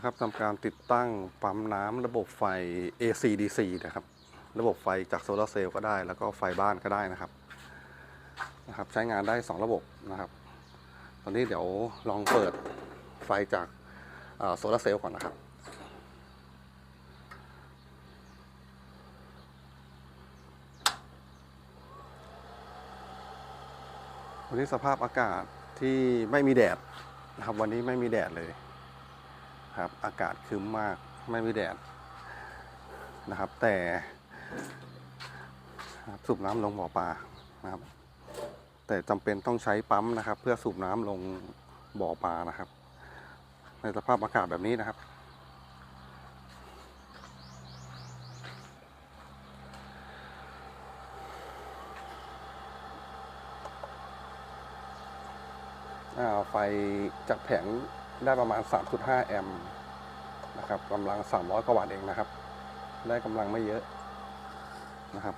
นะครับทำการติดตั้งปั๊มน้ำระบบไฟ AC DC นะครับ ระบบไฟจากโซลาร์เซลล์ก็ได้ แล้วก็ไฟบ้านก็ได้นะครับนะครับ ใช้งานได้ 2 ระบบนะครับ ตอนนี้เดี๋ยวลองเปิดไฟจากโซลาร์เซลล์ก่อนนะครับวันนี้สภาพอากาศที่ไม่มีแดดนะครับ วันนี้ไม่มีแดดเลย ครับ อากาศครึ้มมากไม่มีแดดนะครับ แต่สูบน้ำลงบ่อปลานะครับ แต่จำเป็นต้องใช้ปั๊มนะครับ เพื่อสูบน้ำลงบ่อปลานะครับ ในสภาพอากาศแบบนี้นะครับอ่าไฟจากแผง ได้ประมาณ 3.5 แอมป์นะครับกำลัง 300 กว่าวัตต์เองนะครับ ได้กำลังไม่เยอะนะครับ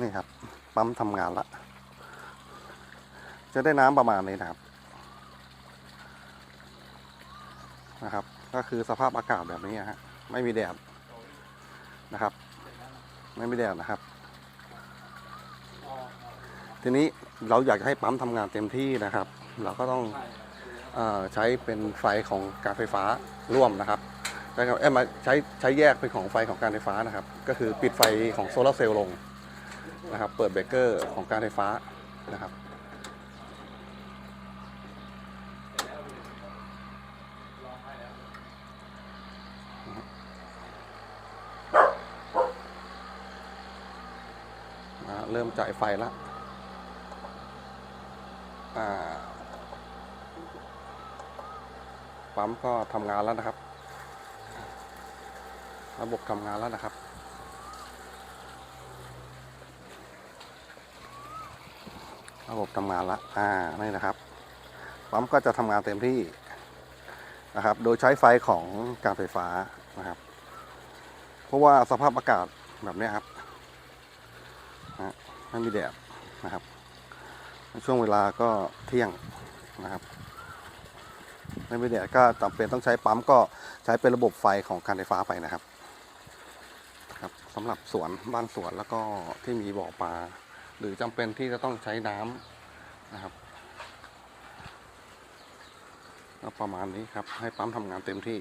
นี่ครับ ปั๊มทำงานละ จะได้น้ำประมาณนี้นะครับนะครับ ก็คือสภาพอากาศแบบนี้ฮะไม่มีแดดนะครับ ไม่มีแดดนะครับ ทีนี้เราอยากจะให้ปั๊มทำงานเต็มที่นะครับ เราก็ต้องเออใช้เป็นไฟของการไฟฟ้าร่วมนะครับใช้กับเอ้ยมาใช้ใช้แยกเป็นของไฟของการไฟฟ้านะครับ ก็คือปิดไฟของโซลาร์เซลล์ลงนะครับ เปิดเบรกเกอร์ของการไฟฟ้านะครับอ่าเริ่มจ่ายไฟแล้วอ่า ปั๊มก็ทำงานแล้วนะครับ ระบบทำงานแล้วนะครับระบบทำงานแล้วอ่า นี่นะครับ ปั๊มก็จะทำงานเต็มที่นะครับ โดยใช้ไฟของการไฟฟ้านะครับ เพราะว่าสภาพอากาศแบบนี้ครับนะไม่มีแดดนะครับ ช่วงเวลาก็เที่ยงนะครับ ไม่มีแดก็จำเป็นต้องใช้ปั๊มก็ใช้เป็นระบบไฟของการไฟฟ้าไปนะครับครับสำหรับสวนบ้านสวนแล้วก็ที่มีบ่อปลาหรือจำเป็นที่จะต้องใช้น้ำนะครับก็ประมาณนี้ครับให้ปั๊มทำงานเต็มที่